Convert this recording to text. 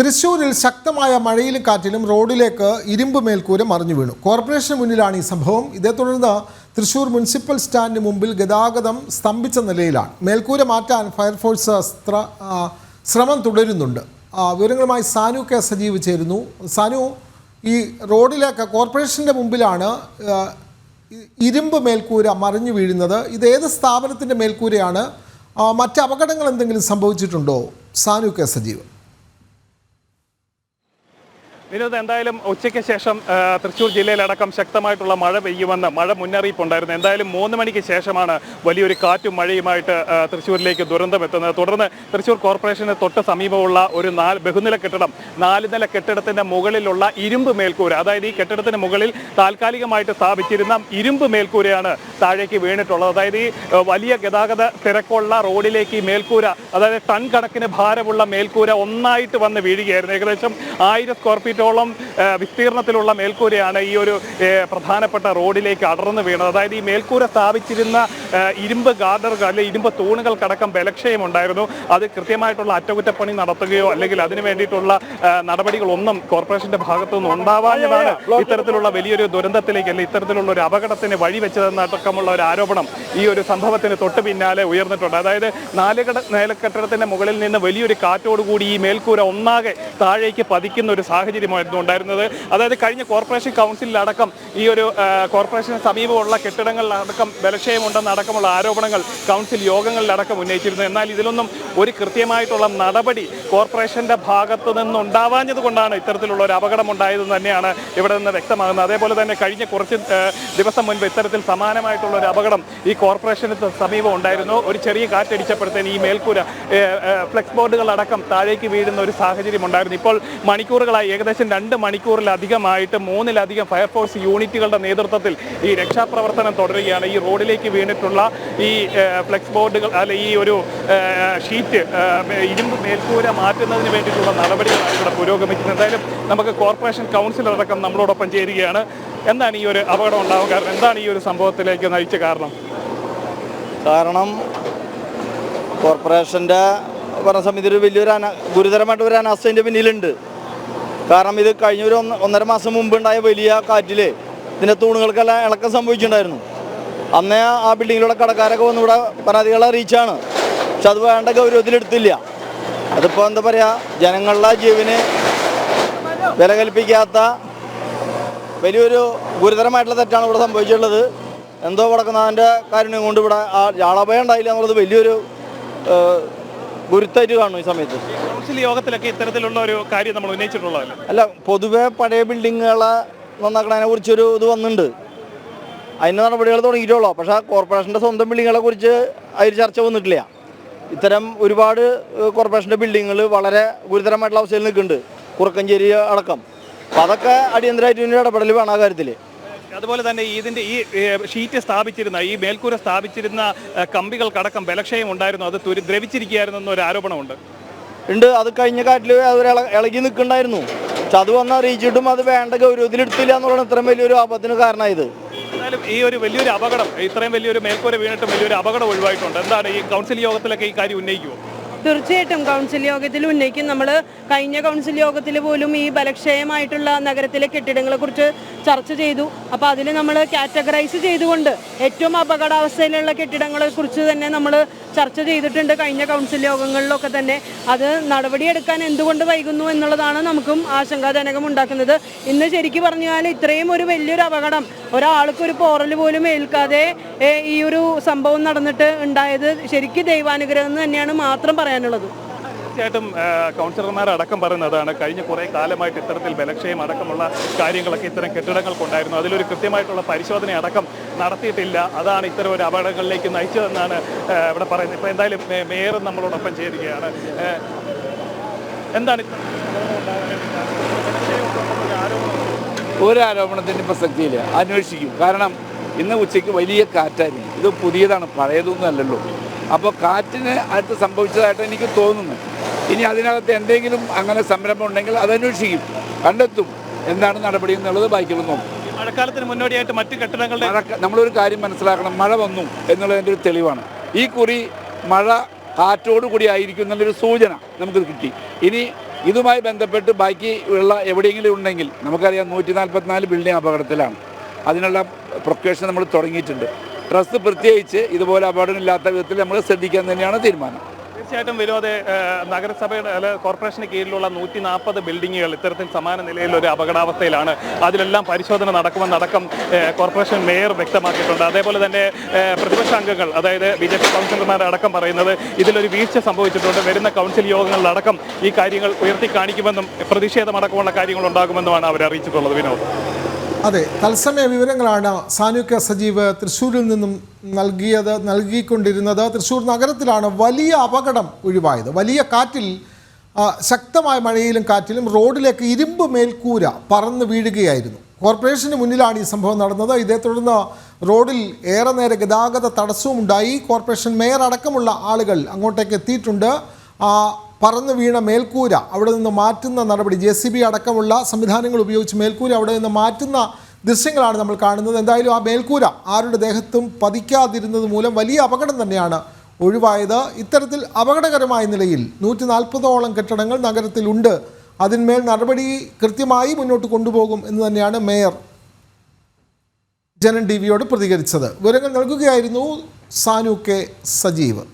തൃശൂരിൽ ശക്തമായ മഴയിലും കാറ്റിലും റോഡിലേക്ക് ഇരുമ്പ് മേൽക്കൂര മറിഞ്ഞു വീണു. കോർപ്പറേഷന് മുന്നിലാണ് ഈ സംഭവം. ഇതേ തുടർന്ന് തൃശൂർ മുനിസിപ്പൽ സ്റ്റാൻഡിന് മുമ്പിൽ ഗതാഗതം സ്തംഭിച്ച നിലയിലാണ്. മേൽക്കൂര മാറ്റാൻ ഫയർഫോഴ്സ് ശ്രമം തുടരുന്നുണ്ട്. വിവരങ്ങളുമായി സാനു കെ സജീവ് ചേരുന്നു. സാനു ഈ റോഡിലേക്ക് കോർപ്പറേഷന്റെ മുമ്പിലാണ് ഇരുമ്പ് മേൽക്കൂര മറിഞ്ഞു വീഴുന്നത്. ഇത് ഏത് സ്ഥാപനത്തിന്റെ മേൽക്കൂരയാണ്? മറ്റ് അപകടങ്ങൾ എന്തെങ്കിലും സംഭവിച്ചിട്ടുണ്ടോ? സാനു കെ സജീവ്. വിനോദ് എന്തായാലും ഉച്ചയ്ക്ക് ശേഷം തൃശ്ശൂർ ജില്ലയിലടക്കം ശക്തമായിട്ടുള്ള മഴ പെയ്യുമെന്ന് മഴ മുന്നറിയിപ്പുണ്ടായിരുന്നു. എന്തായാലും മൂന്ന് മണിക്ക് ശേഷമാണ് വലിയൊരു കാറ്റും മഴയുമായിട്ട് തൃശ്ശൂരിലേക്ക് ദുരന്തം എത്തുന്നത്. തുടർന്ന് തൃശ്ശൂർ കോർപ്പറേഷന് തൊട്ട് സമീപമുള്ള ഒരു നാല് ബഹുനില കെട്ടിടം നാല് നില കെട്ടിടത്തിന്റെ മുകളിലുള്ള ഇരുമ്പ് മേൽക്കൂര അതായത് ഈ കെട്ടിടത്തിന് മുകളിൽ താൽക്കാലികമായിട്ട് സ്ഥാപിച്ചിരുന്ന ഇരുമ്പ് മേൽക്കൂരയാണ് താഴേക്ക് വീണിട്ടുള്ളത്. അതായത് ഈ വലിയ ഗതാഗത തിരക്കുള്ള റോഡിലേക്ക് ഈ മേൽക്കൂര അതായത് ടൺ കണക്കിന് ഭാരമുള്ള മേൽക്കൂര ഒന്നായിട്ട് വന്ന് വീഴുകയായിരുന്നു. ഏകദേശം ആയിരം സ്ക്വയർ ഫീറ്റോളം ആ, വിസ്തീർണത്തിലുള്ള മേൽക്കൂരയാണ് ഈ ഒരു പ്രധാനപ്പെട്ട റോഡിലേക്ക് അടർന്നു വീണത്. അതായത് ഈ മേൽക്കൂര സ്ഥാപിച്ചിരുന്ന ഇരുമ്പ് ഗാർഡറുകൾ അല്ലെ ഇരുമ്പ് തൂണുകൾക്കടക്കം ബലക്ഷയമുണ്ടായിരുന്നു. അത് കൃത്യമായിട്ടുള്ള അറ്റകുറ്റപ്പണി നടത്തുകയോ അല്ലെങ്കിൽ അതിന് വേണ്ടിയിട്ടുള്ള നടപടികളൊന്നും കോർപ്പറേഷന്റെ ഭാഗത്തു നിന്ന് ഉണ്ടാവാഞ്ഞതാണ് ഇത്തരത്തിലുള്ള വലിയൊരു ദുരന്തത്തിലേക്ക് അല്ലെങ്കിൽ ഇത്തരത്തിലുള്ള ഒരു അപകടത്തിന് വഴിവെച്ചതെന്നടക്കമുള്ള ഒരു ആരോപണം ഈ ഒരു സംഭവത്തിന് തൊട്ട് പിന്നാലെ ഉയർന്നിട്ടുണ്ട്. അതായത് നാലുകട നിലക്കെട്ടിടത്തിന്റെ മുകളിൽ നിന്ന് വലിയൊരു കാറ്റോടുകൂടി ഈ മേൽക്കൂര ഒന്നാകെ താഴേക്ക് പതിക്കുന്ന ഒരു സാഹചര്യമായിരുന്നു ഉണ്ടായിരുന്നത്. അതായത് കഴിഞ്ഞ കോർപ്പറേഷൻ കൗൺസിലടക്കം ഈ ഒരു കോർപ്പറേഷന് സമീപമുള്ള കെട്ടിടങ്ങളിലടക്കം ബലക്ഷയമുണ്ടെന്നടക്കമുള്ള ആരോപണങ്ങൾ കൗൺസിൽ യോഗങ്ങളിലടക്കം ഉന്നയിച്ചിരുന്നു. എന്നാൽ ഇതിലൊന്നും ഒരു കൃത്യമായിട്ടുള്ള നടപടി കോർപ്പറേഷന്റെ ഭാഗത്ത് നിന്നുണ്ടാവാഞ്ഞത് കൊണ്ടാണ് ഇത്തരത്തിലുള്ള ഒരു അപകടം ഉണ്ടായതെന്ന് തന്നെയാണ് ഇവിടെ നിന്ന് വ്യക്തമാകുന്നത്. അതേപോലെ തന്നെ കഴിഞ്ഞ കുറച്ച് ദിവസം മുൻപ് ഇത്തരത്തിൽ സമാനമായിട്ടുള്ള ഒരു അപകടം ഈ കോർപ്പറേഷന് സമീപം ഉണ്ടായിരുന്നു. ഒരു ചെറിയ കാറ്റടിച്ചപ്പോഴത്തേന് ഈ മേൽക്കൂര ഫ്ലെക്സ് ബോർഡുകളടക്കം താഴേക്ക് വീഴുന്ന ഒരു സാഹചര്യം ഉണ്ടായിരുന്നു. ഇപ്പോൾ മണിക്കൂറുകളായി. ഏകദേശം രണ്ട് മണിക്കൂറിലധികമായിട്ട് മൂന്നിലധികം ഫയർഫോഴ്സ് യൂണിറ്റുകളുടെ നേതൃത്വത്തിൽ ഈ രക്ഷാപ്രവർത്തനം തുടരുകയാണ്. ഈ റോഡിലേക്ക് വീണിട്ടുള്ള ഈ ഫ്ലെക്സ് ബോർഡുകൾ അല്ലെ ഈ ഒരു ഷീറ്റ് ഇരുമ്പ് മേൽക്കൂര മാറ്റുന്നതിന് വേണ്ടിയിട്ടുള്ള നടപടികളാണ് ഇവിടെ പുരോഗമിക്കുന്നത്. എന്തായാലും നമുക്ക് കോർപ്പറേഷൻ കൗൺസിലർ അടക്കം നമ്മളോടൊപ്പം ചേരുകയാണ്. എന്താണ് ഈ ഒരു അപകടം ഉണ്ടാവാൻ കാരണം? എന്താണ് ഈ ഒരു സംഭവത്തിലേക്ക് നയിച്ച കാരണം? കാരണം കോർപ്പറേഷന്റെ ഭരണസമിതി ഒരു വലിയൊരു ഗുരുതരമായിട്ട് ഒരു അനാസ്ഥ പിന്നിലുണ്ട്. കാരണം ഇത് കഴിഞ്ഞ ഒരു ഒന്ന് ഒന്നര മാസം മുമ്പ് ഉണ്ടായ വലിയ കാറ്റിൽ ഇതിന്റെ തൂണുകൾക്കെല്ലാം ഇളക്കം സംഭവിച്ചിട്ടുണ്ടായിരുന്നു. അന്നേ ആ ബിൽഡിങ്ങിലുള്ള കടക്കാരൊക്കെ വന്ന് ഇവിടെ പരാതികളെ അറിയിച്ചാണ്. പക്ഷെ അത് വേണ്ട ഗൗരവത്തിലെടുത്തില്ല അതിപ്പോൾ എന്താ പറയുക ജനങ്ങളുടെ ജീവന് വില കൽപ്പിക്കാത്ത വലിയൊരു ഗുരുതരമായിട്ടുള്ള തെറ്റാണ് ഇവിടെ സംഭവിച്ചിട്ടുള്ളത്. എന്തോ കൊടുക്കുന്നതിന്റെ കാരുണ്യം കൊണ്ട് ഇവിടെ ആ ആളഭയം ഉണ്ടായില്ല എന്നുള്ളത് വലിയൊരു ഗുരുത്തായിട്ട് കാണും ഈ സമയത്ത്. കൗൺസിൽ യോഗത്തിലൊക്കെ ഇത്തരത്തിലുള്ള ഒരു കാര്യം നമ്മൾ ഉന്നയിച്ചിട്ടുള്ളതല്ല? അല്ല പൊതുവെ പഴയ ബിൽഡിങ്ങുകളെ നന്നാക്കണതിനെ കുറിച്ചൊരു ഇത് വന്നിട്ടുണ്ട് അതിന് നടപടികൾ തുടങ്ങിയിട്ടുള്ളൂ. പക്ഷേ കോർപ്പറേഷന്റെ സ്വന്തം ബിൽഡിങ്ങുകളെ കുറിച്ച് അതിൽ ചർച്ച വന്നിട്ടില്ല. ഇത്തരം ഒരുപാട് കോർപ്പറേഷന്റെ ബിൽഡിങ്ങുകൾ വളരെ ഗുരുതരമായിട്ടുള്ള അവസ്ഥയിൽ നിൽക്കുന്നുണ്ട്. കുറുക്കഞ്ചേരി അടക്കം. അപ്പോൾ അതൊക്കെ അടിയന്തരമായിട്ട് ഇടപെടൽ വേണം ആ കാര്യത്തിൽ അതുപോലെ തന്നെ ഇതിന്റെ ഈ ഷീറ്റ് സ്ഥാപിച്ചിരുന്ന ഈ മേൽക്കൂര സ്ഥാപിച്ചിരുന്ന കമ്പികൾക്കടക്കം ബലക്ഷയം ഉണ്ടായിരുന്നു. അത് തുരി ദ്രവിച്ചിരിക്കുകയായിരുന്നു എന്നൊരു ആരോപണമുണ്ട്. ഉണ്ട്. അത് കഴിഞ്ഞ കാറ്റിൽ അവർ ഇളകി നിൽക്കുന്നുണ്ടായിരുന്നു. അത് വന്ന അറിയിച്ചിട്ടും അത് വേണ്ട ഗൗരവത്തിലെടുത്തില്ല എന്നുള്ളതാണ് ഇത്രയും വലിയൊരു ആപത്തിന് കാരണമായത്. എന്നാലും ഈ ഒരു വലിയൊരു അപകടം ഇത്രയും വലിയൊരു മേൽക്കൂര വീണിട്ടും വലിയൊരു അപകടം ഒഴിവായിട്ടുണ്ട്. എന്താണ് ഈ കൗൺസിൽ യോഗത്തിലൊക്കെ ഈ കാര്യം ഉന്നയിക്കുമോ തീർച്ചയായിട്ടും കൗൺസിൽ യോഗത്തിൽ ഉന്നയിക്കും. നമ്മൾ കഴിഞ്ഞ കൗൺസിൽ യോഗത്തിൽ പോലും ഈ ബലക്ഷയമായിട്ടുള്ള നഗരത്തിലെ കെട്ടിടങ്ങളെക്കുറിച്ച് ചർച്ച ചെയ്തു. അപ്പോൾ അതിൽ നമ്മൾ കാറ്റഗറൈസ് ചെയ്തുകൊണ്ട് ഏറ്റവും അപകടാവസ്ഥയിലുള്ള കെട്ടിടങ്ങളെക്കുറിച്ച് തന്നെ നമ്മൾ ചർച്ച ചെയ്തിട്ടുണ്ട് കഴിഞ്ഞ കൗൺസിൽ യോഗങ്ങളിലൊക്കെ തന്നെ. അത് നടപടിയെടുക്കാൻ എന്തുകൊണ്ട് വൈകുന്നു എന്നുള്ളതാണ് നമുക്കും ആശങ്കാജനകം ഉണ്ടാക്കുന്നത്. ഇന്ന് ശരിക്കും പറഞ്ഞാൽ ഇത്രയും ഒരു വലിയൊരു അപകടം ഒരാൾക്ക് ഒരു പോറൽ പോലും ഏൽക്കാതെ ഈ ഒരു സംഭവം നടന്നിട്ട് ഉണ്ടായത് ശരിക്കും ദൈവാനുഗ്രഹം എന്ന് തന്നെയാണ് മാത്രം പറയാനുള്ളത്? തീർച്ചയായിട്ടും കൗൺസിലർമാരടക്കം കൗൺസിലർമാർ അടക്കം പറയുന്നതാണ് കഴിഞ്ഞ കുറേ കാലമായിട്ട് ഇത്തരത്തിൽ ബലക്ഷയം അടക്കമുള്ള കാര്യങ്ങളൊക്കെ ഇത്തരം കെട്ടിടങ്ങൾക്കുണ്ടായിരുന്നു. അതിലൊരു കൃത്യമായിട്ടുള്ള പരിശോധന അടക്കം നടത്തിയിട്ടില്ല. അതാണ് ഇത്തരം ഒരു അപകടങ്ങളിലേക്ക് നയിച്ചതെന്നാണ് ഇവിടെ പറയുന്നത്. ഇപ്പോൾ എന്തായാലും മേയർ മേയറും നമ്മളോടൊപ്പം ചേരുകയാണ്. എന്താണ് ഒരു ആരോപണത്തിന്റെ പ്രസക്തിയില്ല. അന്വേഷിക്കും. കാരണം ഇന്ന് ഉച്ചയ്ക്ക് വലിയ കാറ്റായിരുന്നു ഇത് പുതിയതാണ് പഴയതൊന്നും അല്ലല്ലോ. അപ്പോൾ കാറ്റിന് അടുത്ത് സംഭവിച്ചതായിട്ട് എനിക്ക് തോന്നുന്നു. ഇനി അതിനകത്ത് എന്തെങ്കിലും അങ്ങനെ സംരംഭം ഉണ്ടെങ്കിൽ അതന്വേഷിക്കും കണ്ടെത്തും. എന്താണ് നടപടി എന്നുള്ളത് ബാക്കിയുള്ള നോക്കും. മഴക്കാലത്തിന് മുന്നോടിയായിട്ട് മറ്റ് കെട്ടിടങ്ങളുടെ നമ്മളൊരു കാര്യം മനസ്സിലാക്കണം. മഴ വന്നു എന്നുള്ളതിന്റെ ഒരു തെളിവാണ്. ഈ കുറി മഴ കാറ്റോടുകൂടി ആയിരിക്കും എന്നുള്ളൊരു സൂചന നമുക്ക് കിട്ടി. ഇനി ഇതുമായി ബന്ധപ്പെട്ട് ബാക്കി ഉള്ള എവിടെയെങ്കിലും ഉണ്ടെങ്കിൽ നമുക്കറിയാം നൂറ്റി നാൽപ്പത്തിനാല് ബിൽഡിംഗ് അപകടത്തിലാണ്. അതിനുള്ള പ്രൊക്കേഷൻ നമ്മൾ തുടങ്ങിയിട്ടുണ്ട്. ട്രസ്റ്റ് പ്രത്യേകിച്ച് ഇതുപോലെ അപകടമില്ലാത്ത വിധത്തിൽ നമ്മൾ ശ്രദ്ധിക്കാൻ തന്നെയാണ് തീരുമാനം. തീർച്ചയായിട്ടും വിനോദ് നഗരസഭയുടെ അല്ല കോർപ്പറേഷന് കീഴിലുള്ള നൂറ്റി നാൽപ്പത് ബിൽഡിങ്ങുകൾ ഇത്തരത്തിൽ സമാന നിലയിൽ ഒരു അപകടാവസ്ഥയിലാണ്. അതിലെല്ലാം പരിശോധന നടക്കുമെന്നടക്കം കോർപ്പറേഷൻ മേയർ വ്യക്തമാക്കിയിട്ടുണ്ട്. അതേപോലെ തന്നെ പ്രതിപക്ഷ അംഗങ്ങൾ അതായത് ബി ജെ പി കൗൺസിലർമാരടക്കം പറയുന്നത് ഇതിലൊരു വീഴ്ച സംഭവിച്ചിട്ടുണ്ട്. വരുന്ന കൗൺസിൽ യോഗങ്ങളിലടക്കം ഈ കാര്യങ്ങൾ ഉയർത്തി കാണിക്കുമെന്നും പ്രതിഷേധമടക്കമുള്ള കാര്യങ്ങൾ ഉണ്ടാകുമെന്നുമാണ് അവർ അറിയിച്ചിട്ടുള്ളത് വിനോദ്. അതെ തത്സമയ വിവരങ്ങളാണ് സാനുക്യ സജീവ് തൃശ്ശൂരിൽ നിന്നും നൽകിയത് നൽകിക്കൊണ്ടിരുന്നത്. തൃശ്ശൂർ നഗരത്തിലാണ് വലിയ അപകടം ഒഴിവായത്. വലിയ കാറ്റിൽ ശക്തമായ മഴയിലും കാറ്റിലും റോഡിലേക്ക് ഇരുമ്പ് മേൽക്കൂര പറന്ന് വീഴുകയായിരുന്നു. കോർപ്പറേഷന് മുന്നിലാണ് ഈ സംഭവം നടന്നത്. ഇതേ തുടർന്ന് റോഡിൽ ഏറെ നേരെ ഗതാഗത തടസ്സവും ഉണ്ടായി കോർപ്പറേഷൻ മേയർ അടക്കമുള്ള ആളുകൾ അങ്ങോട്ടേക്ക് എത്തിയിട്ടുണ്ട്. പറന്ന് വീണ മേൽക്കൂര അവിടെ നിന്ന് മാറ്റുന്ന നടപടി. ജെ സി ബി അടക്കമുള്ള സംവിധാനങ്ങൾ ഉപയോഗിച്ച് മേൽക്കൂര അവിടെ നിന്ന് മാറ്റുന്ന ദൃശ്യങ്ങളാണ് നമ്മൾ കാണുന്നത്. എന്തായാലും ആ മേൽക്കൂര ആരുടെ ദേഹത്തും പതിക്കാതിരുന്നത് മൂലം വലിയ അപകടം തന്നെയാണ് ഒഴിവായത്. ഇത്തരത്തിൽ അപകടകരമായ നിലയിൽ നൂറ്റി നാൽപ്പതോളം കെട്ടിടങ്ങൾ നഗരത്തിലുണ്ട്. അതിന്മേൽ നടപടി കൃത്യമായി മുന്നോട്ട് കൊണ്ടുപോകും എന്ന് തന്നെയാണ് മേയർ ജനൻ ടി വിയോട് പ്രതികരിച്ചത്. വിവരങ്ങൾ നൽകുകയായിരുന്നു സാനു കെ സജീവ്.